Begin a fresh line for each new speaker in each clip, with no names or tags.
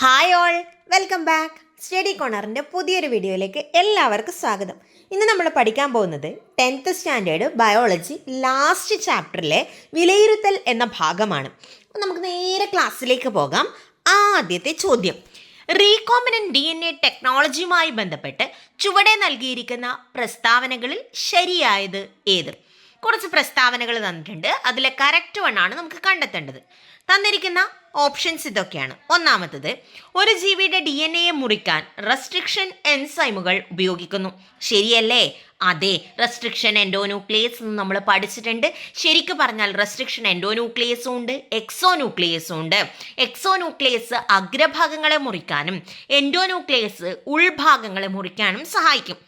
hi all welcome back study കോണറിൻ്റെ പുതിയൊരു വീഡിയോയിലേക്ക് എല്ലാവർക്കും സ്വാഗതം ഇന്ന് നമ്മൾ പഠിക്കാൻ പോകുന്നത് ടെൻത്ത് സ്റ്റാൻഡേർഡ് ബയോളജി ലാസ്റ്റ് ചാപ്റ്ററിലെ വിലയിരുത്തൽ എന്ന ഭാഗമാണ് നമുക്ക് നേരെ ക്ലാസ്സിലേക്ക് പോകാം ആദ്യത്തെ ചോദ്യം റീകോമിനൻ ഡി എൻ എ ടെക്നോളജിയുമായി ബന്ധപ്പെട്ട് ചുവടെ നൽകിയിരിക്കുന്ന പ്രസ്താവനകളിൽ ശരിയായത് ഏത് കുറച്ച് പ്രസ്താവനകൾ തന്നിട്ടുണ്ട് അതിലെ കറക്റ്റ് വൺ ആണ് നമുക്ക് കണ്ടെത്തേണ്ടത് തന്നിരിക്കുന്ന ഓപ്ഷൻസ് ഇതൊക്കെയാണ് ഒന്നാമത്തത് ഒരു ജീവിയുടെ ഡി എൻ എയെ മുറിക്കാൻ റെസ്ട്രിക്ഷൻ എൻസൈമുകൾ ഉപയോഗിക്കുന്നു ശരിയല്ലേ അതെ റെസ്ട്രിക്ഷൻ എൻഡോന്യൂക്ലിയസ് എന്ന് നമ്മൾ പഠിച്ചിട്ടുണ്ട് ശരിക്ക് പറഞ്ഞാൽ റെസ്ട്രിക്ഷൻ എൻഡോന്യൂക്ലിയസും ഉണ്ട് എക്സോന്യൂക്ലിയസും ഉണ്ട് എക്സോന്യൂക്ലിയസ് അഗ്രഭാഗങ്ങളെ മുറിക്കാനും എൻഡോന്യൂക്ലിയസ് ഉൾഭാഗങ്ങളെ മുറിക്കാനും സഹായിക്കും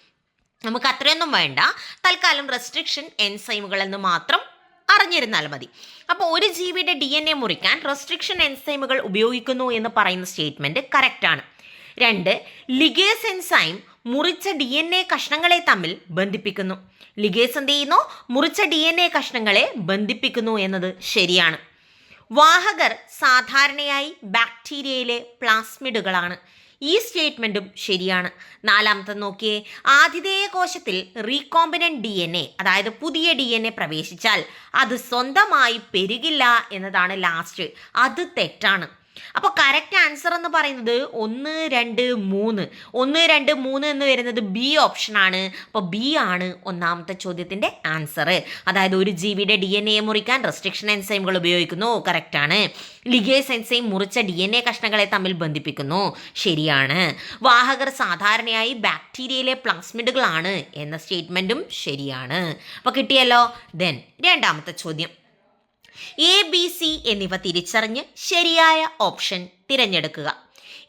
നമുക്ക് അത്രയൊന്നും വേണ്ട തൽക്കാലം റെസ്ട്രിക്ഷൻ എൻസൈമുകൾ എന്ന് മാത്രം അറിഞ്ഞിരുന്നാൽ മതി അപ്പോൾ ഒരു ജീവിയുടെ ഡി എൻ എ മുറിക്കാൻ റെസ്ട്രിക്ഷൻ എൻസൈമുകൾ ഉപയോഗിക്കുന്നു എന്ന് പറയുന്ന സ്റ്റേറ്റ്മെൻറ്റ് കറക്റ്റാണ് രണ്ട് ലിഗേസ് എൻസൈം മുറിച്ച ഡി എൻ എ കഷ്ണങ്ങളെ തമ്മിൽ ബന്ധിപ്പിക്കുന്നു ലിഗേസ് എന്ത് ചെയ്യുന്നു മുറിച്ച ഡി എൻ എ കഷ്ണങ്ങളെ ബന്ധിപ്പിക്കുന്നു എന്നത് ശരിയാണ് വാഹകർ സാധാരണയായി ബാക്ടീരിയയിലെ പ്ലാസ്മിഡുകളാണ് ഈ സ്റ്റേറ്റ്മെൻറ്റും ശരിയാണ് നാലാമത്തെ നോക്കിയേ ആതിഥേയ കോശത്തിൽ റീകോമ്പിനൻ ഡി എൻ എ അതായത് പുതിയ ഡി എൻ എ പ്രവേശിച്ചാൽ അത് സ്വന്തമായി പെരുകില്ല എന്നതാണ് ലാസ്റ്റ് അത് തെറ്റാണ് അപ്പോൾ കറക്റ്റ് ആൻസർ എന്ന് പറയുന്നത് ഒന്ന് രണ്ട് മൂന്ന് ഒന്ന് രണ്ട് മൂന്ന് എന്ന് വരുന്നത് ബി ഓപ്ഷനാണ് അപ്പോൾ ബി ആണ് ഒന്നാമത്തെ ചോദ്യത്തിൻ്റെ ആൻസർ അതായത് ഒരു ജീവിയുടെ ഡി എൻ എ മുറിക്കാൻ റെസ്ട്രിക്ഷൻ എൻസൈമുകൾ ഉപയോഗിക്കുന്നു കറക്റ്റാണ് ലിഗേസ് എൻസൈം മുറിച്ച ഡി എൻ എ കഷ്ണങ്ങളെ തമ്മിൽ ബന്ധിപ്പിക്കുന്നു ശരിയാണ് വാഹകർ സാധാരണയായി ബാക്ടീരിയയിലെ പ്ലാസ്മിഡുകളാണ് എന്ന സ്റ്റേറ്റ്മെൻറ്റും ശരിയാണ് അപ്പോൾ കിട്ടിയല്ലോ ദെൻ രണ്ടാമത്തെ ചോദ്യം എ ബി സി എന്നിവ തിരിച്ചറിഞ്ഞ് ശരിയായ ഓപ്ഷൻ തിരഞ്ഞെടുക്കുക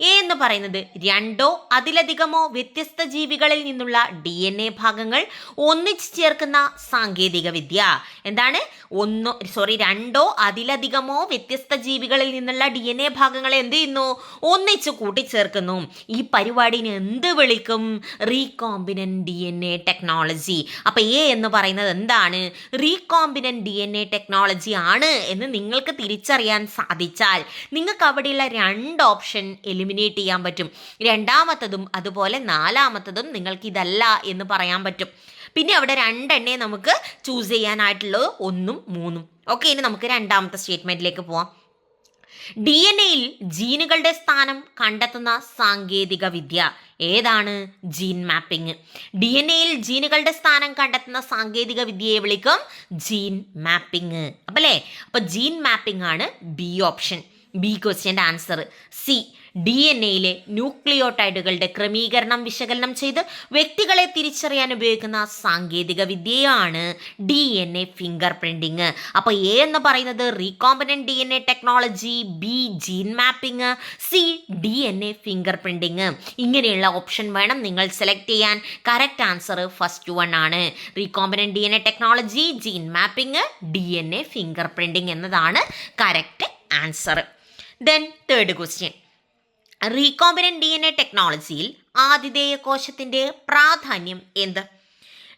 എ എന്ന് പറയുന്നത് രണ്ടോ അതിലധികമോ വ്യത്യസ്ത ജീവികളിൽ നിന്നുള്ള ഡി എൻ എ ഭാഗങ്ങൾ ഒന്നിച്ചു ചേർക്കുന്ന സാങ്കേതിക വിദ്യ എന്താണ് ഒന്നോ സോറി രണ്ടോ അതിലധികമോ വ്യത്യസ്ത ജീവികളിൽ നിന്നുള്ള ഡി എൻ എ ഭാഗങ്ങളെ എന്ത് ചെയ്യുന്നു ഒന്നിച്ചു കൂട്ടിച്ചേർക്കുന്നു ഈ പരിപാടിനെ എന്ത് വിളിക്കും recombinant D N A technology അപ്പൊ എ എന്ന് പറയുന്നത് എന്താണ് recombinant D N A technology ആണ് എന്ന് നിങ്ങൾക്ക് തിരിച്ചറിയാൻ സാധിച്ചാൽ നിങ്ങൾക്ക് അവിടെയുള്ള രണ്ട് ഓപ്ഷൻ എലിമിനേറ്റ് എലിമിനേറ്റ് ചെയ്യാൻ പറ്റും രണ്ടാമത്തതും അതുപോലെ നാലാമത്തതും ഇതല്ല എന്ന് പറയാൻ പറ്റും പിന്നെ അവിടെ രണ്ടെണ്ണേ നമുക്ക് ചൂസ് ചെയ്യാനായിട്ടുള്ളത് ഒന്നും മൂന്നും ഓക്കെ ഇനി നമുക്ക് രണ്ടാമത്തെ സ്റ്റേറ്റ്മെന്റിലേക്ക് പോവാം ഡി എൻ എയിൽ ജീനുകളുടെ സ്ഥാനം കണ്ടെത്തുന്ന സാങ്കേതിക വിദ്യ ഏതാണ് ജീൻ മാപ്പിംഗ് ഡി എൻ എയിൽ ജീനുകളുടെ സ്ഥാനം കണ്ടെത്തുന്ന സാങ്കേതിക വിദ്യയെ വിളിക്കും ജീൻ മാപ്പിംഗ് അപ്പല്ലേ അപ്പോൾ ജീൻ മാപ്പിംഗ് ആണ് ബി ഓപ്ഷൻ ബി ക്വസ്റ്റ്യൻ്റെ ആൻസർ സി ഡി എൻ എയിലെ ന്യൂക്ലിയോടൈഡുകളുടെ ക്രമീകരണം വിശകലനം ചെയ്ത് വ്യക്തികളെ തിരിച്ചറിയാൻ ഉപയോഗിക്കുന്ന സാങ്കേതിക വിദ്യയാണ് D N A fingerprinting അപ്പോൾ എ എന്ന് പറയുന്നത് recombinant D N A technology B gene mapping C D N A fingerprinting ഇങ്ങനെയുള്ള ഓപ്ഷൻ വേണം നിങ്ങൾ സെലക്ട് ചെയ്യാൻ കറക്റ്റ് ആൻസർ ഫസ്റ്റ് വൺ ആണ് recombinant D N A technology gene mapping D N A fingerprinting എന്നതാണ് correct answer then third question recombinant D N A ടെക്നോളജിയിൽ ആതിഥേയ കോശത്തിന്റെ പ്രാധാന്യം എന്ത്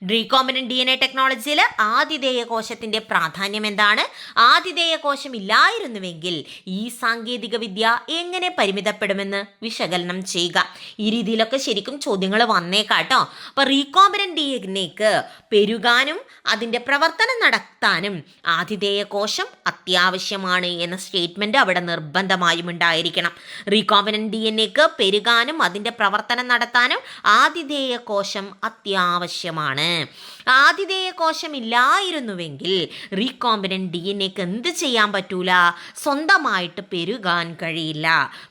ഡ്രീകോമിനൻ ഡി എൻ എ ടെക്നോളജിയിൽ ആതിഥേയ കോശത്തിൻ്റെ പ്രാധാന്യം എന്താണ് ആതിഥേയ കോശം ഇല്ലായിരുന്നുവെങ്കിൽ ഈ സാങ്കേതിക വിദ്യ എങ്ങനെ പരിമിതപ്പെടുമെന്ന് വിശകലനം ചെയ്യുക ഈ രീതിയിലൊക്കെ ശരിക്കും ചോദ്യങ്ങൾ വന്നേക്കാട്ടോ അപ്പോൾ റീകോമിനൻ ഡി എൻ എക്ക് പെരുകാനും അതിൻ്റെ പ്രവർത്തനം നടത്താനും ആതിഥേയ കോശം അത്യാവശ്യമാണ് എന്ന സ്റ്റേറ്റ്മെന്റ് അവിടെ നിർബന്ധമായും ഉണ്ടായിരിക്കണം റീകോമിനൻ ഡി എൻ എക്ക് പെരുകാനും അതിൻ്റെ പ്രവർത്തനം നടത്താനും ആതിഥേയ കോശം അത്യാവശ്യമാണ് हैं ആതിഥേയ കോശമില്ലായിരുന്നുവെങ്കിൽ റീകോമ്പിനൻ്റ് ഡി എൻ എക്ക് എന്ത് ചെയ്യാൻ പറ്റൂല സ്വന്തമായിട്ട് പെരുകാൻ കഴിയില്ല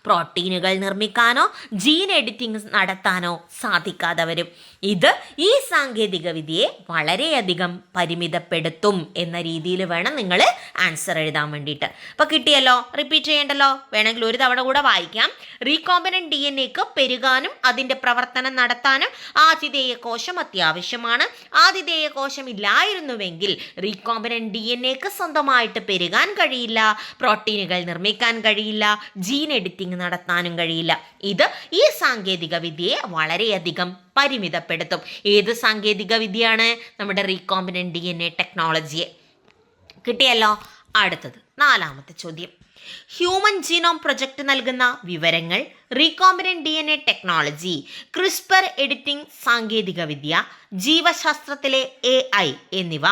പ്രോട്ടീനുകൾ നിർമ്മിക്കാനോ ജീൻ എഡിറ്റിംഗ് നടത്താനോ സാധിക്കാതെ വരും ഇത് ഈ സാങ്കേതിക വിദ്യയെ വളരെയധികം പരിമിതപ്പെടുത്തും എന്ന രീതിയിൽ വേണം നിങ്ങൾ ആൻസർ എഴുതാൻ വേണ്ടിയിട്ട് അപ്പോൾ കിട്ടിയല്ലോ റിപ്പീറ്റ് ചെയ്യേണ്ടല്ലോ വേണമെങ്കിൽ ഒരു തവണ കൂടെ വായിക്കാം റീകോമ്പനൻറ്റ് ഡി എൻ എക്ക് പെരുകാനും അതിൻ്റെ പ്രവർത്തനം നടത്താനും ആതിഥേയ കോശം അത്യാവശ്യമാണ് ആദ്യ ആതിഥേയ കോശം ഇല്ലായിരുന്നുവെങ്കിൽ റീകോമ്പനൻ ഡി എൻ എക്ക് സ്വന്തമായിട്ട് പെരുകാൻ കഴിയില്ല പ്രോട്ടീനുകൾ നിർമ്മിക്കാൻ കഴിയില്ല ജീൻ എഡിറ്റിംഗ് നടത്താനും കഴിയില്ല ഇത് ഈ സാങ്കേതിക വിദ്യയെ വളരെയധികം പരിമിതപ്പെടുത്തും ഏത് സാങ്കേതിക വിദ്യയാണ് നമ്മുടെ റീകോമ്പിനൻ ഡി എൻ എ ടെക്നോളജിയെ കിട്ടിയല്ലോ അടുത്തത് നാലാമത്തെ ചോദ്യം ഹ്യൂമൻ ജീനോം പ്രൊജക്ട് നൽകുന്ന വിവരങ്ങൾ recombinant D N A technology CRISPR editing സാങ്കേതികവിദ്യ ജീവശാസ്ത്രത്തിലെ എ ഐ എന്നിവ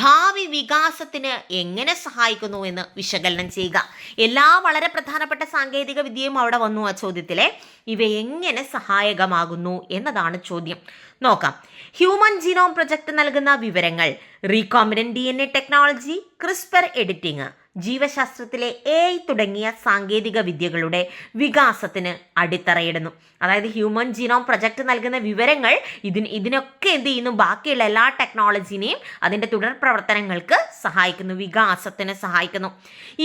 ഭാവി വികാസത്തിന് എങ്ങനെ സഹായിക്കുന്നു എന്ന് വിശകലനം ചെയ്യുക എല്ലാ വളരെ പ്രധാനപ്പെട്ട സാങ്കേതിക വിദ്യയും അവിടെ വന്നു ആ ചോദ്യത്തിലെ ഇവ എങ്ങനെ സഹായകമാകുന്നു എന്നതാണ് ചോദ്യം നോക്കാം ഹ്യൂമൻ ജീനോം പ്രൊജക്ട് നൽകുന്ന വിവരങ്ങൾ recombinant D N A technology CRISPR editing ജീവശാസ്ത്രത്തിലെ എ തുടങ്ങിയ സാങ്കേതിക വിദ്യകളുടെ വികാസത്തിന് അടിത്തറയിടുന്നു അതായത് ഹ്യൂമൻ ജീനോം പ്രൊജക്ട് നൽകുന്ന വിവരങ്ങൾ ഇതിന് ഇതിനൊക്കെ എന്ത് ചെയ്യുന്നു ബാക്കിയുള്ള എല്ലാ ടെക്നോളജിനെയും അതിൻ്റെ തുടർ പ്രവർത്തനങ്ങൾക്ക് സഹായിക്കുന്നു വികാസത്തിന് സഹായിക്കുന്നു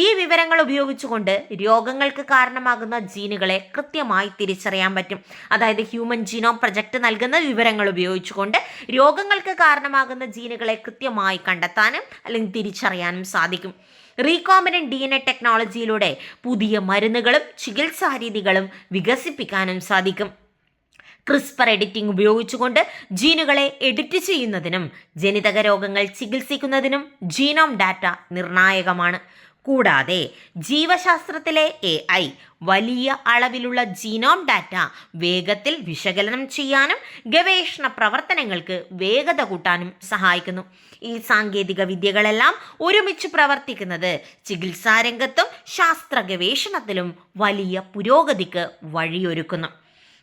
ഈ വിവരങ്ങൾ ഉപയോഗിച്ചുകൊണ്ട് രോഗങ്ങൾക്ക് കാരണമാകുന്ന ജീനുകളെ കൃത്യമായി തിരിച്ചറിയാൻ പറ്റും അതായത് ഹ്യൂമൻ ജീനോം പ്രൊജക്ട് നൽകുന്ന വിവരങ്ങൾ ഉപയോഗിച്ചുകൊണ്ട് രോഗങ്ങൾക്ക് കാരണമാകുന്ന ജീനുകളെ കൃത്യമായി കണ്ടെത്താനും അല്ലെങ്കിൽ തിരിച്ചറിയാനും സാധിക്കും റീകോമിനൻ ഡി എൻ എ ടെക്നോളജിയിലൂടെ പുതിയ മരുന്നുകളും ചികിത്സാ രീതികളും വികസിപ്പിക്കാനും സാധിക്കും ക്രിസ്പർ എഡിറ്റിംഗ് ഉപയോഗിച്ചുകൊണ്ട് ജീനുകളെ എഡിറ്റ് ചെയ്യുന്നതിനും ജനിതക രോഗങ്ങൾ ചികിത്സിക്കുന്നതിനും ജീനോം ഡാറ്റ നിർണായകമാണ് കൂടാതെ ജീവശാസ്ത്രത്തിലെ എ ഐ വലിയ അളവിലുള്ള ജീനോം ഡാറ്റ വേഗത്തിൽ വിശകലനം ചെയ്യാനും ഗവേഷണ പ്രവർത്തനങ്ങൾക്ക് വേഗത കൂട്ടാനും സഹായിക്കുന്നു ഈ സാങ്കേതിക വിദ്യകളെല്ലാം ഒരുമിച്ച് പ്രവർത്തിക്കുന്നത് ചികിത്സാരംഗത്തും ശാസ്ത്ര ഗവേഷണത്തിലും വലിയ പുരോഗതിക്ക് വഴിയൊരുക്കുന്നു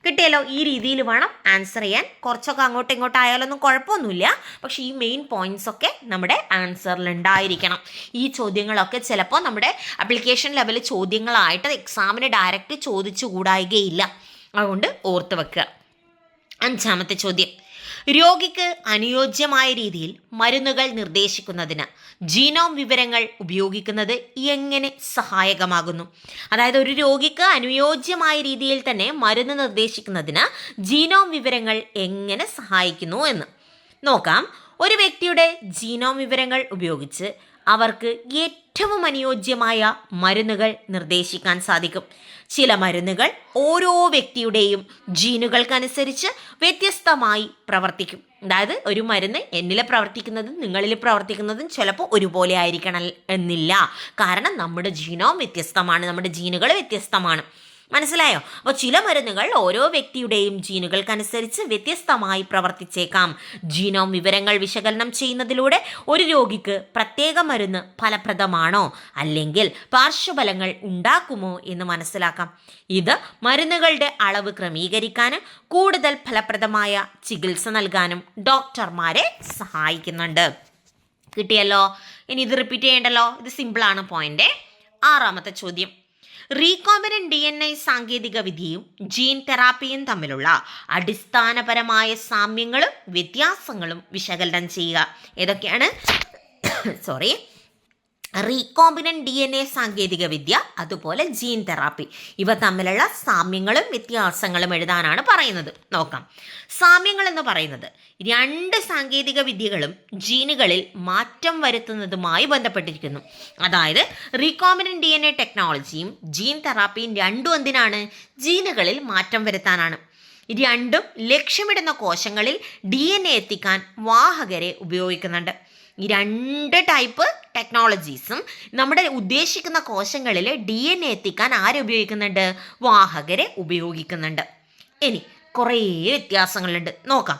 കിട്ടിയല്ലോ ഈ രീതിയിൽ വേണം ആൻസർ ചെയ്യാൻ കുറച്ചൊക്കെ അങ്ങോട്ടും ഇങ്ങോട്ടും ആയാലൊന്നും കുഴപ്പമൊന്നുമില്ല പക്ഷെ ഈ മെയിൻ പോയിന്റ്സ് ഒക്കെ നമ്മുടെ ആൻസറിൽ ഉണ്ടായിരിക്കണം ഈ ചോദ്യങ്ങളൊക്കെ ചിലപ്പോൾ നമ്മുടെ അപ്ലിക്കേഷൻ ലെവൽ ചോദ്യങ്ങളായിട്ട് എക്സാമിന് ഡയറക്റ്റ് ചോദിച്ചു കൂടായികയില്ല അതുകൊണ്ട് ഓർത്ത് വെക്കുക അഞ്ചാമത്തെ ചോദ്യം രോഗിക്ക് അനുയോജ്യമായ രീതിയിൽ മരുന്നുകൾ നിർദ്ദേശിക്കുന്നതിന് ജീനോം വിവരങ്ങൾ ഉപയോഗിക്കുന്നത് എങ്ങനെ സഹായകമാകുന്നു അതായത് ഒരു രോഗിക്ക് അനുയോജ്യമായ രീതിയിൽ തന്നെ മരുന്ന് നിർദ്ദേശിക്കുന്നതിന് ജീനോം വിവരങ്ങൾ എങ്ങനെ സഹായിക്കുന്നു എന്ന് നോക്കാം ഒരു വ്യക്തിയുടെ ജീനോം വിവരങ്ങൾ ഉപയോഗിച്ച് അവർക്ക് ഏറ്റവും അനുയോജ്യമായ മരുന്നുകൾ നിർദ്ദേശിക്കാൻ സാധിക്കും ചില മരുന്നുകൾ ഓരോ വ്യക്തിയുടെയും ജീനുകൾക്കനുസരിച്ച് വ്യത്യസ്തമായി പ്രവർത്തിക്കും അതായത് ഒരു മരുന്ന് എന്നിൽ പ്രവർത്തിക്കുന്നതും നിങ്ങളിൽ പ്രവർത്തിക്കുന്നതും ചിലപ്പോൾ ഒരുപോലെ ആയിരിക്കണം എന്നില്ല കാരണം നമ്മുടെ ജീനവും വ്യത്യസ്തമാണ് നമ്മുടെ ജീനുകൾ വ്യത്യസ്തമാണ് മനസ്സിലായോ അപ്പോൾ ചില മരുന്നുകൾ ഓരോ വ്യക്തിയുടെയും ജീനുകൾക്കനുസരിച്ച് വ്യത്യസ്തമായി പ്രവർത്തിച്ചേക്കാം ജീനോം വിവരങ്ങൾ വിശകലനം ചെയ്യുന്നതിലൂടെ ഒരു രോഗിക്ക് പ്രത്യേക മരുന്ന് ഫലപ്രദമാണോ അല്ലെങ്കിൽ പാർശ്വഫലങ്ങൾ ഉണ്ടാക്കുമോ എന്ന് മനസ്സിലാക്കാം ഇത് മരുന്നുകളുടെ അളവ് ക്രമീകരിക്കാനും കൂടുതൽ ഫലപ്രദമായ ചികിത്സ നൽകാനും ഡോക്ടർമാരെ സഹായിക്കുന്നുണ്ട് കിട്ടിയല്ലോ ഇനി ഇത് റിപ്പീറ്റ് ചെയ്യേണ്ടല്ലോ ഇത് സിമ്പിളാണ് പോയിന്റ് ആറാമത്തെ ചോദ്യം റീകോമിനൻ ഡി എൻ ഐ സാങ്കേതികവിദ്യയും ജീൻ തെറാപ്പിയും തമ്മിലുള്ള അടിസ്ഥാനപരമായ സാമ്യങ്ങളും വ്യത്യാസങ്ങളും വിശകലനം ചെയ്യുക ഏതൊക്കെയാണ് sorry recombinant D N A സാങ്കേതികവിദ്യ അതുപോലെ ജീൻ തെറാപ്പി ഇവ തമ്മിലുള്ള സാമ്യങ്ങളും വ്യത്യാസങ്ങളും എഴുതാനാണ് പറയുന്നത് നോക്കാം സാമ്യങ്ങൾ എന്ന് പറയുന്നത് രണ്ട് സാങ്കേതിക വിദ്യകളും ജീനുകളിൽ മാറ്റം വരുത്തുന്നതുമായി ബന്ധപ്പെട്ടിരിക്കുന്നു അതായത് റീകോമ്പിനൻ ഡി എൻ എ ടെക്നോളജിയും ജീൻ തെറാപ്പിയും രണ്ടും എന്തിനാണ് ജീനുകളിൽ മാറ്റം വരുത്താനാണ് രണ്ടും ലക്ഷ്യമിടുന്ന കോശങ്ങളിൽ ഡി എൻ എ എത്തിക്കാൻ വാഹകരെ ഉപയോഗിക്കുന്നുണ്ട് ഈ രണ്ട് ടൈപ്പ് ടെക്നോളജീസും നമ്മുടെ ഉദ്ദേശിക്കുന്ന കോശങ്ങളിൽ ഡി എൻ എ എത്തിക്കാൻ ആരുപയോഗിക്കുന്നുണ്ട് വാഹകരെ ഉപയോഗിക്കുന്നുണ്ട് ഇനി കുറേ വ്യത്യാസങ്ങളുണ്ട് നോക്കാം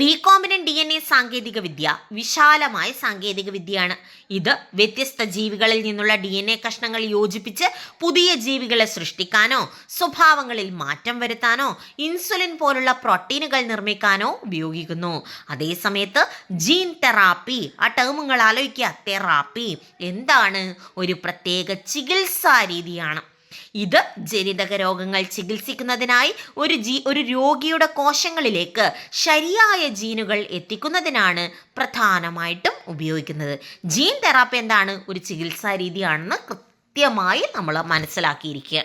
റീകോമിനൻ ഡി എൻ എ സാങ്കേതികവിദ്യ വിശാലമായ സാങ്കേതികവിദ്യയാണ് ഇത് വ്യത്യസ്ത ജീവികളിൽ നിന്നുള്ള ഡി എൻ എ കഷ്ണങ്ങൾ യോജിപ്പിച്ച് പുതിയ ജീവികളെ സൃഷ്ടിക്കാനോ സ്വഭാവങ്ങളിൽ മാറ്റം വരുത്താനോ ഇൻസുലിൻ പോലുള്ള പ്രോട്ടീനുകൾ നിർമ്മിക്കാനോ ഉപയോഗിക്കുന്നു അതേസമയത്ത് ജീൻ തെറാപ്പി ആ ടേമുകൾ ആലോചിക്കുക തെറാപ്പി എന്താണ് ഒരു പ്രത്യേക ചികിത്സാ രീതിയാണ് ഇത് ജനിതക രോഗങ്ങൾ ചികിത്സിക്കുന്നതിനായി ഒരു ജീ ഒരു രോഗിയുടെ കോശങ്ങളിലേക്ക് ശരിയായ ജീനുകൾ എത്തിക്കുന്നതിനാണ് പ്രധാനമായിട്ടും ഉപയോഗിക്കുന്നത് ജീൻ തെറാപ്പി എന്താണ് ഒരു ചികിത്സാ രീതിയാണെന്ന് കൃത്യമായി നമ്മൾ മനസ്സിലാക്കിയിരിക്കുക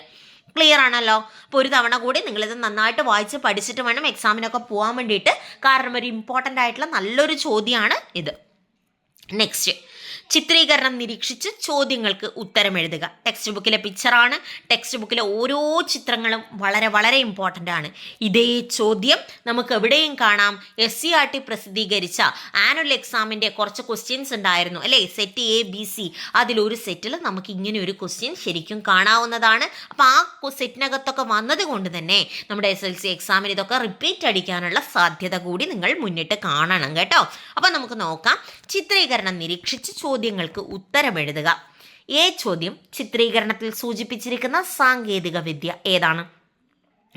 ക്ലിയർ ആണല്ലോ അപ്പോൾ ഒരു തവണ കൂടി നിങ്ങളിത് നന്നായിട്ട് വായിച്ച് പഠിച്ചിട്ട് വേണം എക്സാമിനൊക്കെ പോകാൻ വേണ്ടിയിട്ട് കാരണം ഒരു ഇമ്പോർട്ടൻ്റ് ആയിട്ടുള്ള നല്ലൊരു ചോദ്യമാണ് ഇത് നെക്സ്റ്റ് ചിത്രീകരണം നിരീക്ഷിച്ച് ചോദ്യങ്ങൾക്ക് ഉത്തരം എഴുതുക ടെക്സ്റ്റ് ബുക്കിലെ പിക്ചറാണ് ടെക്സ്റ്റ് ബുക്കിലെ ഓരോ ചിത്രങ്ങളും വളരെ വളരെ ഇമ്പോർട്ടൻ്റ് ആണ് ഇതേ ചോദ്യം നമുക്ക് എവിടെയും കാണാം എസ് സി ആർ ടി പ്രസിദ്ധീകരിച്ച ആനുവൽ എക്സാമിൻ്റെ കുറച്ച് ക്വസ്റ്റ്യൻസ് ഉണ്ടായിരുന്നു അല്ലേ സെറ്റ് എ ബി സി അതിലൊരു സെറ്റിൽ നമുക്ക് ഇങ്ങനെ ഒരു ക്വസ്റ്റ്യൻ ശരിക്കും കാണാവുന്നതാണ് അപ്പോൾ ആ സെറ്റിനകത്തൊക്കെ വന്നത് കൊണ്ട് തന്നെ നമ്മുടെ എസ് എൽ സി എക്സാമിന് ഇതൊക്കെ റിപ്പീറ്റ് അടിക്കാനുള്ള സാധ്യത കൂടി നിങ്ങൾ മുന്നിട്ട് കാണണം കേട്ടോ അപ്പോൾ നമുക്ക് നോക്കാം ചിത്രീകരണം നിരീക്ഷിച്ച് ചോദ്യം ചോദ്യങ്ങൾക്ക് ഉത്തരമെഴുതുക എ ചോദ്യം ചിത്രീകരണത്തിൽ സൂചിപ്പിച്ചിരിക്കുന്ന സാങ്കേതിക വിദ്യ ഏതാണ്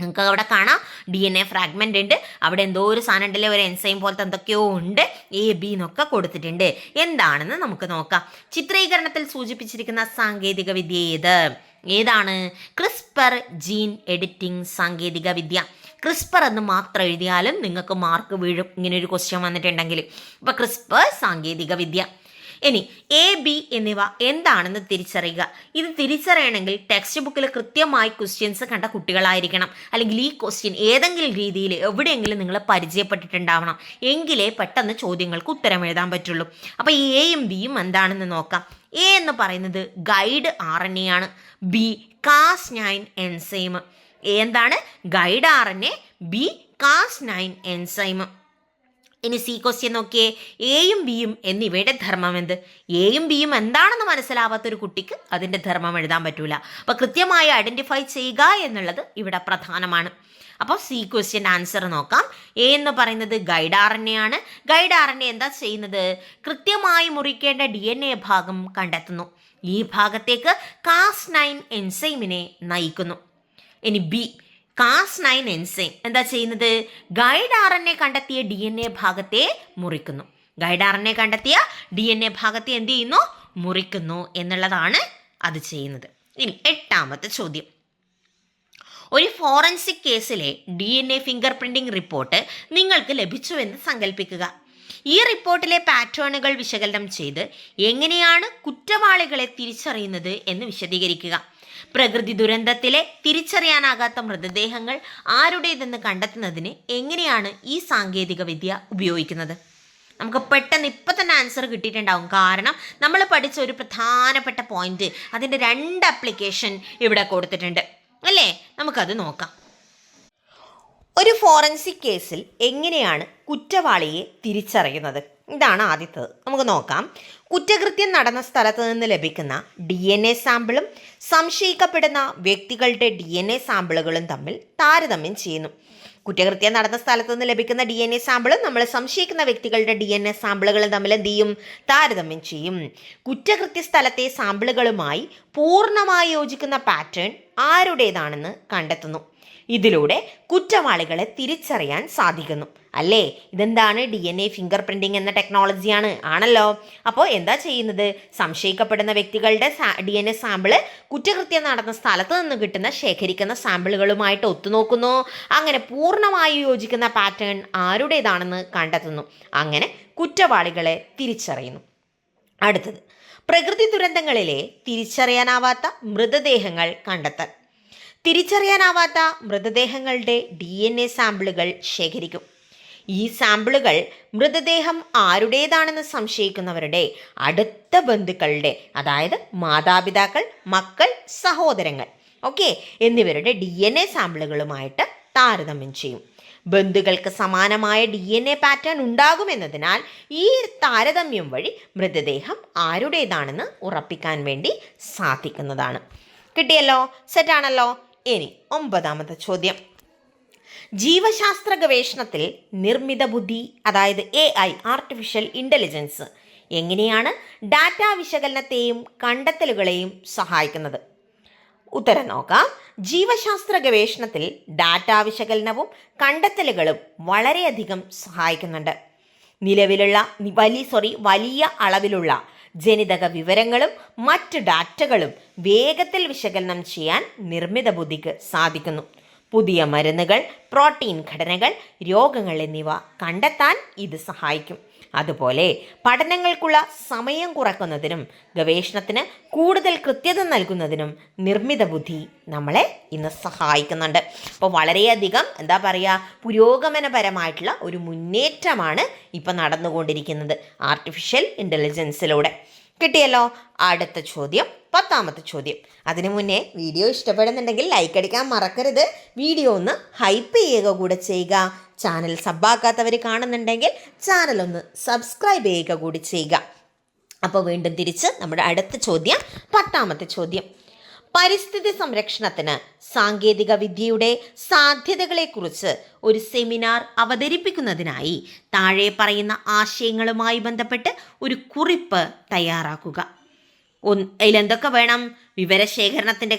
നിങ്ങൾക്ക് അവിടെ കാണാം ഡി എൻ എ ഫ്രാഗ്മെൻ്റ് ഉണ്ട് അവിടെ എന്തോ ഒരു സാധനം ഉണ്ടല്ലേ ഒരു എൻസൈം പോലത്തെ എന്തൊക്കെയോ ഉണ്ട് എ ബി എന്നൊക്കെ കൊടുത്തിട്ടുണ്ട് എന്താണെന്ന് നമുക്ക് നോക്കാം ചിത്രീകരണത്തിൽ സൂചിപ്പിച്ചിരിക്കുന്ന സാങ്കേതിക വിദ്യ ഏത് ഏതാണ് ക്രിസ്പർ ജീൻ എഡിറ്റിംഗ് സാങ്കേതിക വിദ്യ ക്രിസ്പർ എന്ന് മാത്രം എഴുതിയാലും നിങ്ങൾക്ക് മാർക്ക് വീഴും ഇങ്ങനെ ഒരു ക്വസ്റ്റ്യൻ വന്നിട്ടുണ്ടെങ്കിൽ അപ്പോൾ ക്രിസ്പർ സാങ്കേതിക വിദ്യ ഇനി എ ബി എന്നിവ എന്താണെന്ന് തിരിച്ചറിയുക ഇത് തിരിച്ചറിയണമെങ്കിൽ ടെക്സ്റ്റ് ബുക്കിൽ കൃത്യമായി ക്വസ്റ്റ്യൻസ് കണ്ട കുട്ടികളായിരിക്കണം അല്ലെങ്കിൽ ഈ ക്വസ്റ്റ്യൻ ഏതെങ്കിലും രീതിയിൽ എവിടെയെങ്കിലും നിങ്ങൾ പരിചയപ്പെട്ടിട്ടുണ്ടാവണം എങ്കിലേ പെട്ടെന്ന് ചോദ്യങ്ങൾക്ക് ഉത്തരം എഴുതാൻ പറ്റുള്ളൂ അപ്പോൾ ഈ എയും ബിയും എന്താണെന്ന് നോക്കാം എ എന്ന് പറയുന്നത് ഗൈഡ് ആർ എൻ എ ആണ് ബി കാസ് നയൻ എൻസൈം എന്താണ് guide R N A B Cas nine enzyme ഇനി സി ക്വസ്റ്റ്യൻ നോക്കിയേ എയും ബിയും എന്നിവയുടെ ധർമ്മം എന്ത് എയും ബിയും എന്താണെന്ന് മനസ്സിലാവാത്ത ഒരു കുട്ടിക്ക് അതിൻ്റെ ധർമ്മം എഴുതാൻ പറ്റൂല അപ്പോൾ കൃത്യമായി ഐഡൻറ്റിഫൈ ചെയ്യുക എന്നുള്ളത് ഇവിടെ പ്രധാനമാണ് അപ്പോൾ സി ക്വസ്റ്റ്യൻ്റെ ആൻസർ നോക്കാം എ എന്ന് പറയുന്നത് ഗൈഡ് ആർ എൻ ആണ് ഗൈഡ് ആർ എൻ എ എന്താ ചെയ്യുന്നത് കൃത്യമായി മുറിക്കേണ്ട ഡി എൻ എ ഭാഗം കണ്ടെത്തുന്നു ഈ ഭാഗത്തേക്ക് കാസ് നൈൻ എൻസൈമിനെ നയിക്കുന്നു ഇനി ബി കാസ് നയൻ എൻസൈം എന്താ ചെയ്യുന്നത് ഗൈഡ് ആർ എൻ എ കണ്ടെത്തിയ ഡി എൻ എ ഭാഗത്തെ മുറിക്കുന്നു ഗൈഡ് ആർ എൻ എ കണ്ടെത്തിയ ഡി എൻ എ ഭാഗത്തെ എന്ത് ചെയ്യുന്നു മുറിക്കുന്നു എന്നുള്ളതാണ് അത് ചെയ്യുന്നത് ഇനി എട്ടാമത്തെ ചോദ്യം ഒരു ഫോറൻസിക് കേസിലെ D N A fingerprinting report നിങ്ങൾക്ക് ലഭിച്ചുവെന്ന് സങ്കല്പിക്കുക ഈ റിപ്പോർട്ടിലെ പാറ്റേണുകൾ വിശകലനം ചെയ്ത് എങ്ങനെയാണ് കുറ്റവാളികളെ തിരിച്ചറിയുന്നത് എന്ന് വിശദീകരിക്കുക പ്രകൃതി ദുരന്തത്തിലെ തിരിച്ചറിയാനാകാത്ത മൃതദേഹങ്ങൾ ആരുടേതെന്ന് കണ്ടെത്തുന്നതിന് എങ്ങനെയാണ് ഈ വിദ്യ ഉപയോഗിക്കുന്നത് നമുക്ക് പെട്ടെന്ന് ഇപ്പം തന്നെ ആൻസർ കിട്ടിയിട്ടുണ്ടാവും കാരണം നമ്മൾ പഠിച്ച ഒരു പ്രധാനപ്പെട്ട പോയിന്റ് അതിൻ്റെ രണ്ട് അപ്ലിക്കേഷൻ ഇവിടെ കൊടുത്തിട്ടുണ്ട് അല്ലേ നമുക്കത് നോക്കാം ഒരു ഫോറൻസിക് കേസിൽ എങ്ങനെയാണ് കുറ്റവാളിയെ തിരിച്ചറിയുന്നത് ഇതാണ് ആദ്യത്തേത് നമുക്ക് നോക്കാം കുറ്റകൃത്യം നടന്ന സ്ഥലത്ത് നിന്ന് ലഭിക്കുന്ന ഡി എൻ എ സാമ്പിളും സംശയിക്കപ്പെടുന്ന വ്യക്തികളുടെ ഡി എൻ എ സാമ്പിളുകളും തമ്മിൽ താരതമ്യം ചെയ്യുന്നു കുറ്റകൃത്യം നടന്ന സ്ഥലത്ത് നിന്ന് ലഭിക്കുന്ന ഡി എൻ എ സാമ്പിളും നമ്മൾ സംശയിക്കുന്ന വ്യക്തികളുടെ ഡി എൻ എ സാമ്പിളുകളും തമ്മിൽ എന്ത് ചെയ്യും താരതമ്യം ചെയ്യും കുറ്റകൃത്യ സ്ഥലത്തെ സാമ്പിളുകളുമായി പൂർണ്ണമായി യോജിക്കുന്ന പാറ്റേൺ ആരുടേതാണെന്ന് കണ്ടെത്തുന്നു ഇതിലൂടെ കുറ്റവാളികളെ തിരിച്ചറിയാൻ സാധിക്കുന്നു അല്ലേ ഇതെന്താണ് D N A fingerprinting എന്ന ടെക്നോളജിയാണ് ആണല്ലോ അപ്പോൾ എന്താ ചെയ്യുന്നത് സംശയിക്കപ്പെടുന്ന വ്യക്തികളുടെ ഡി എൻ എ സാമ്പിള് കുറ്റകൃത്യം നടന്ന സ്ഥലത്ത് നിന്ന് കിട്ടുന്ന ശേഖരിക്കുന്ന സാമ്പിളുകളുമായിട്ട് ഒത്തുനോക്കുന്നു അങ്ങനെ പൂർണ്ണമായി യോജിക്കുന്ന പാറ്റേൺ ആരുടേതാണെന്ന് കണ്ടെത്തുന്നു അങ്ങനെ കുറ്റവാളികളെ തിരിച്ചറിയുന്നു അടുത്തത് പ്രകൃതി ദുരന്തങ്ങളിലെ തിരിച്ചറിയാനാവാത്ത മൃതദേഹങ്ങൾ കണ്ടെത്തൽ തിരിച്ചറിയാനാവാത്ത മൃതദേഹങ്ങളുടെ ഡി എൻ എ സാമ്പിളുകൾ ശേഖരിക്കും ഈ സാമ്പിളുകൾ മൃതദേഹം ആരുടേതാണെന്ന് സംശയിക്കുന്നവരുടെ അടുത്ത ബന്ധുക്കളുടെ അതായത് മാതാപിതാക്കൾ മക്കൾ സഹോദരങ്ങൾ ഓക്കെ എന്നിവരുടെ ഡി എൻ എ സാമ്പിളുകളുമായിട്ട് താരതമ്യം ചെയ്യും ബന്ധുക്കൾക്ക് സമാനമായ ഡി എൻ എ പാറ്റേൺ ഉണ്ടാകുമെന്നതിനാൽ ഈ താരതമ്യം വഴി മൃതദേഹം ആരുടേതാണെന്ന് ഉറപ്പിക്കാൻ വേണ്ടി സാധിക്കുന്നതാണ് കിട്ടിയല്ലോ സെറ്റാണല്ലോ ഇനി ഒമ്പതാമത്തെ ചോദ്യം ജീവശാസ്ത്ര ഗവേഷണത്തിൽ നിർമ്മിത ബുദ്ധി അതായത് എ ഐ ആർട്ടിഫിഷ്യൽ ഇൻ്റലിജൻസ് എങ്ങനെയാണ് ഡാറ്റ വിശകലനത്തെയും കണ്ടെത്തലുകളെയും സഹായിക്കുന്നത് ഉത്തരം നോക്കാം ജീവശാസ്ത്ര ഗവേഷണത്തിൽ ഡാറ്റ വിശകലനവും കണ്ടെത്തലുകളും വളരെയധികം സഹായിക്കുന്നുണ്ട് നിലവിലുള്ള വലിയ സോറി വലിയ അളവിലുള്ള ജനിതക വിവരങ്ങളും മറ്റ് ഡാറ്റകളും വേഗത്തിൽ വിശകലനം ചെയ്യാൻ നിർമ്മിത ബുദ്ധിക്ക് സാധിക്കുന്നു പുതിയ മരുന്നുകൾ പ്രോട്ടീൻ ഘടനകൾ രോഗങ്ങൾ എന്നിവ കണ്ടെത്താൻ ഇത് സഹായിക്കും അതുപോലെ പഠനങ്ങൾക്കുള്ള സമയം കുറക്കുന്നതിനും ഗവേഷണത്തിന് കൂടുതൽ കൃത്യത നൽകുന്നതിനും നിർമ്മിത ബുദ്ധി നമ്മളെ ഇന്ന് സഹായിക്കുന്നുണ്ട് അപ്പോൾ വളരെയധികം എന്താ പറയുക പുരോഗമനപരമായിട്ടുള്ള ഒരു മുന്നേറ്റമാണ് ഇപ്പം നടന്നുകൊണ്ടിരിക്കുന്നത് ആർട്ടിഫിഷ്യൽ ഇൻ്റലിജൻസിലൂടെ കിട്ടിയല്ലോ അടുത്ത ചോദ്യം പത്താമത്തെ ചോദ്യം അതിനു മുന്നേ വീഡിയോ ഇഷ്ടപ്പെടുന്നുണ്ടെങ്കിൽ ലൈക്ക് അടിക്കാൻ മറക്കരുത് വീഡിയോ ഒന്ന് ഹൈപ്പ് ചെയ്യുക കൂടെ ചെയ്യുക ചാനൽ സബ്ബാക്കാത്തവർ കാണുന്നുണ്ടെങ്കിൽ ചാനൽ ഒന്ന് സബ്സ്ക്രൈബ് ചെയ്യുക കൂടി ചെയ്യുക അപ്പോൾ വീണ്ടും തിരിച്ച് നമ്മുടെ അടുത്ത ചോദ്യം പത്താമത്തെ ചോദ്യം പരിസ്ഥിതി സംരക്ഷണത്തിന് സാങ്കേതിക വിദ്യയുടെ സാധ്യതകളെക്കുറിച്ച് ഒരു സെമിനാർ അവതരിപ്പിക്കുന്നതിനായി താഴെ പറയുന്ന ആശയങ്ങളുമായി ബന്ധപ്പെട്ട് ഒരു കുറിപ്പ് തയ്യാറാക്കുക അതിലെന്തൊക്കെ വേണം വിവരശേഖരണത്തിൻ്റെ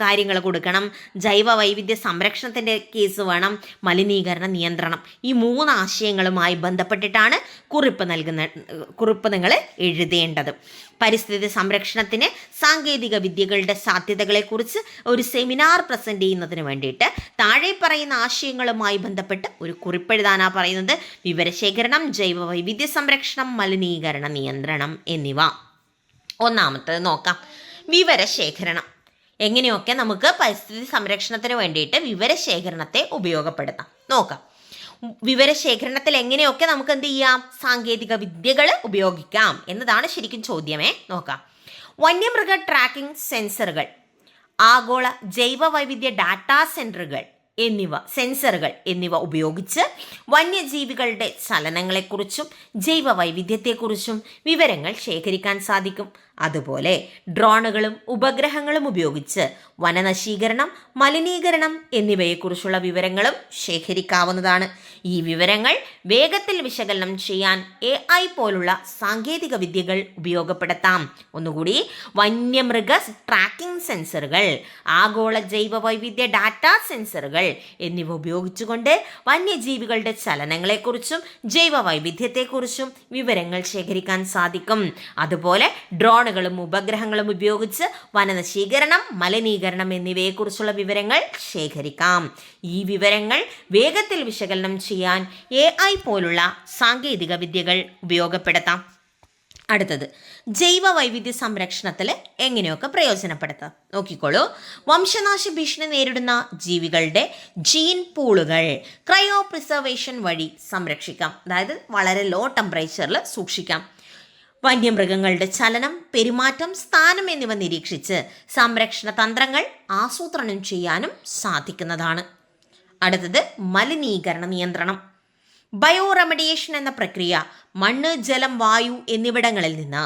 കാര്യങ്ങൾ കൊടുക്കണം ജൈവ വൈവിധ്യ സംരക്ഷണത്തിൻ്റെ കേസ് വേണം മലിനീകരണ നിയന്ത്രണം ഈ മൂന്ന് ആശയങ്ങളുമായി ബന്ധപ്പെട്ടിട്ടാണ് കുറിപ്പ് നൽകുന്ന കുറിപ്പ് നിങ്ങൾ എഴുതേണ്ടത് പരിസ്ഥിതി സംരക്ഷണത്തിന് സാങ്കേതിക വിദ്യകളുടെ സാധ്യതകളെക്കുറിച്ച് ഒരു സെമിനാർ പ്രസൻറ്റ് ചെയ്യുന്നതിന് വേണ്ടിയിട്ട് താഴെ പറയുന്ന ആശയങ്ങളുമായി ബന്ധപ്പെട്ട് ഒരു കുറിപ്പെഴുതാനാണ് പറയുന്നത് വിവരശേഖരണം ജൈവ വൈവിധ്യ സംരക്ഷണം മലിനീകരണ നിയന്ത്രണം എന്നിവ ഒന്നാമത്തത് നോക്കാം വിവരശേഖരണം എങ്ങനെയൊക്കെ നമുക്ക് പരിസ്ഥിതി സംരക്ഷണത്തിന് വേണ്ടിയിട്ട് വിവരശേഖരണത്തെ ഉപയോഗപ്പെടുത്താം നോക്കാം വിവരശേഖരണത്തിൽ എങ്ങനെയൊക്കെ നമുക്ക് എന്ത് ചെയ്യാം സാങ്കേതിക വിദ്യകൾ ഉപയോഗിക്കാം എന്നതാണ് ശരിക്കും ചോദ്യമേ നോക്കാം വന്യമൃഗ ട്രാക്കിംഗ് സെൻസറുകൾ ആഗോള ജൈവ വൈവിധ്യ ഡാറ്റാ സെൻറ്ററുകൾ എന്നിവ സെൻസറുകൾ എന്നിവ ഉപയോഗിച്ച് വന്യജീവികളുടെ ചലനങ്ങളെക്കുറിച്ചും ജൈവ വൈവിധ്യത്തെക്കുറിച്ചും വിവരങ്ങൾ ശേഖരിക്കാൻ സാധിക്കും അതുപോലെ ഡ്രോണുകളും ഉപഗ്രഹങ്ങളും ഉപയോഗിച്ച് വനനശീകരണം മലിനീകരണം എന്നിവയെക്കുറിച്ചുള്ള വിവരങ്ങളും ശേഖരിക്കാവുന്നതാണ് ഈ വിവരങ്ങൾ വേഗത്തിൽ വിശകലനം ചെയ്യാൻ എ ഐ പോലുള്ള സാങ്കേതിക വിദ്യകൾ ഉപയോഗപ്പെടുത്താം ഒന്നുകൂടി വന്യമൃഗ ട്രാക്കിംഗ് സെൻസറുകൾ ആഗോള ജൈവ വൈവിധ്യ ഡാറ്റ സെൻസറുകൾ എന്നിവ ഉപയോഗിച്ചുകൊണ്ട് വന്യജീവികളുടെ ചലനങ്ങളെക്കുറിച്ചും ജൈവ വൈവിധ്യത്തെക്കുറിച്ചും വിവരങ്ങൾ ശേഖരിക്കാൻ സാധിക്കും അതുപോലെ ഡ്രോൺ ഡ്രോണുകളും ഉപഗ്രഹങ്ങളും ഉപയോഗിച്ച് വനനശീകരണം മലിനീകരണം എന്നിവയെക്കുറിച്ചുള്ള വിവരങ്ങൾ ശേഖരിക്കാം ഈ വിവരങ്ങൾ വേഗത്തിൽ വിശകലനം ചെയ്യാൻ എ ഐ പോലുള്ള സാങ്കേതിക വിദ്യകൾ ഉപയോഗപ്പെടുത്താം അടുത്തത് ജൈവ വൈവിധ്യ സംരക്ഷണത്തിൽ എങ്ങനെയൊക്കെ പ്രയോജനപ്പെടുത്താം നോക്കിക്കോളൂ വംശനാശ ഭീഷണി നേരിടുന്ന ജീവികളുടെ ജീൻ പൂളുകൾ ക്രയോ പ്രിസർവേഷൻ വഴി സംരക്ഷിക്കാം അതായത് വളരെ ലോ ടെമ്പറേച്ചറിൽ സൂക്ഷിക്കാം വന്യമൃഗങ്ങളുടെ ചലനം പെരുമാറ്റം സ്ഥാനം എന്നിവ നിരീക്ഷിച്ച് സംരക്ഷണ തന്ത്രങ്ങൾ ആസൂത്രണം ചെയ്യാനും സാധിക്കുന്നതാണ് അടുത്തത് മലിനീകരണ നിയന്ത്രണം ബയോ റെമഡിയേഷൻ എന്ന പ്രക്രിയ മണ്ണ് ജലം വായു എന്നിവിടങ്ങളിൽ നിന്ന്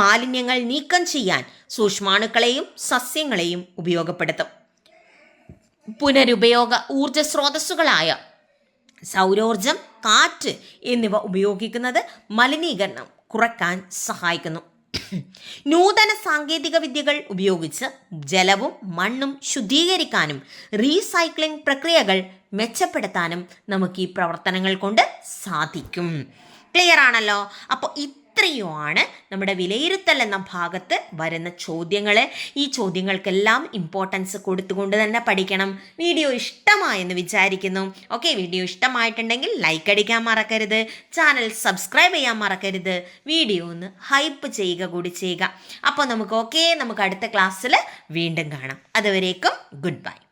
മാലിന്യങ്ങൾ നീക്കം ചെയ്യാൻ സൂക്ഷ്മാണുക്കളെയും സസ്യങ്ങളെയും ഉപയോഗപ്പെടുത്തും പുനരുപയോഗ ഊർജ സ്രോതസ്സുകളായ സൗരോർജം കാറ്റ് എന്നിവ ഉപയോഗിക്കുന്നത് മലിനീകരണം കുറക്കാൻ സഹായിക്കുന്നു നൂതന സാങ്കേതിക വിദ്യകൾ ഉപയോഗിച്ച് ജലവും മണ്ണും ശുദ്ധീകരിക്കാനും റീസൈക്ലിംഗ് പ്രക്രിയകൾ മെച്ചപ്പെടുത്താനും നമുക്ക് ഈ പ്രവർത്തനങ്ങൾ കൊണ്ട് സാധിക്കും ക്ലിയർ ആണല്ലോ അപ്പോൾ ഇത്രയുമാണ് നമ്മുടെ വിലയിരുത്തൽ എന്ന ഭാഗത്ത് വരുന്ന ചോദ്യങ്ങൾ ഈ ചോദ്യങ്ങൾക്കെല്ലാം ഇമ്പോർട്ടൻസ് കൊടുത്തുകൊണ്ട് തന്നെ പഠിക്കണം വീഡിയോ ഇഷ്ടമായെന്ന് വിചാരിക്കുന്നു ഓക്കെ വീഡിയോ ഇഷ്ടമായിട്ടുണ്ടെങ്കിൽ ലൈക്ക് അടിക്കാൻ മറക്കരുത് ചാനൽ സബ്സ്ക്രൈബ് ചെയ്യാൻ മറക്കരുത് വീഡിയോ ഒന്ന് ഹൈപ്പ് ചെയ്യുക കൂടി ചെയ്യുക അപ്പോൾ നമുക്ക് ഓക്കെ നമുക്ക് അടുത്ത ക്ലാസ്സിൽ വീണ്ടും കാണാം അതുവരേക്കും ഗുഡ് ബൈ